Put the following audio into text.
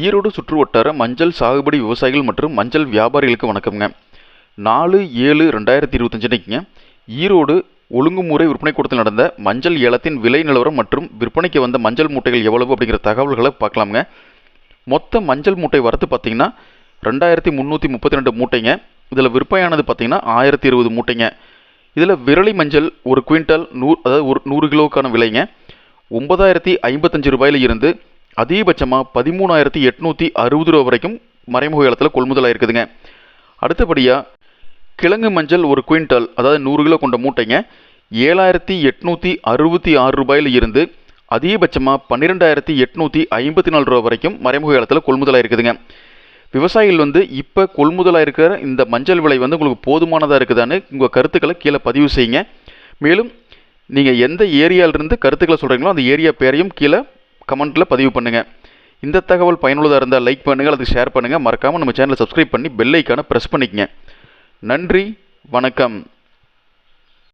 ஈரோடு சுற்றுவட்டார மஞ்சள் சாகுபடி விவசாயிகள் மற்றும் மஞ்சள் வியாபாரிகளுக்கு வணக்கம்ங்க. நாலு ஏழு ரெண்டாயிரத்தி இருபத்தஞ்சு அன்னைக்குங்க ஈரோடு ஒழுங்குமுறை விற்பனை கூடத்தில் நடந்த மஞ்சள் ஏலத்தின் விலை நிலவரம் மற்றும் விற்பனைக்கு வந்த மஞ்சள் மூட்டைகள் எவ்வளவு அப்படிங்கிற தகவல்களை பார்க்கலாமுங்க. மொத்த மஞ்சள் மூட்டை வரத்து பார்த்தீங்கன்னா ரெண்டாயிரத்தி முந்நூற்றி முப்பத்தி ரெண்டு மூட்டைங்க. இதில் விற்பனையானது பார்த்தீங்கன்னா ஆயிரத்தி இருபது மூட்டைங்க. இதில் விரலி மஞ்சள் ஒரு குவிண்டால் நூறு அதாவது ஒரு நூறு கிலோவுக்கான விலைங்க. ஒன்பதாயிரத்தி ஐம்பத்தஞ்சு ரூபாயில் இருந்து அதிகபட்சமாக பதிமூணாயிரத்தி எட்நூற்றி அறுபது ரூபா வரைக்கும் மறைமுக ஏலத்தில் கொள்முதலாக இருக்குதுங்க. அடுத்தபடியாக கிழங்கு மஞ்சள் ஒரு குவிண்டல் அதாவது நூறு கிலோ கொண்ட மூட்டைங்க ஏழாயிரத்தி எட்நூற்றி அறுபத்தி ஆறு ரூபாயில் இருந்து அதிகபட்சமாக பன்னிரெண்டாயிரத்தி எட்நூற்றி ஐம்பத்தி நாலு ரூபா வரைக்கும் மறைமுக ஏலத்தில் கொள்முதலாக இருக்குதுங்க. விவசாயிகள் வந்து இப்போ கொள்முதலாக இருக்கிற இந்த மஞ்சள் விலை வந்து உங்களுக்கு போதுமானதாக இருக்குதான்னு உங்கள் கருத்துக்களை கீழே பதிவு செய்யுங்க. மேலும் நீங்கள் எந்த ஏரியாவிலிருந்து கருத்துக்களை சொல்கிறீங்களோ அந்த ஏரியா பேரையும் கீழே கமெண்ட்டில் பதிவு பண்ணுங்கள் இந்த தகவல் பயனுள்ளதாக இருந்தால் லைக் பண்ணுங்கள் அதுக்கு ஷேர் பண்ணுங்கள் மறக்காமல் நம்ம சேனலை சப்ஸ்கிரைப் பண்ணி பெல்லைக்கான ப்ரெஸ் பண்ணிக்கங்க. நன்றி வணக்கம்.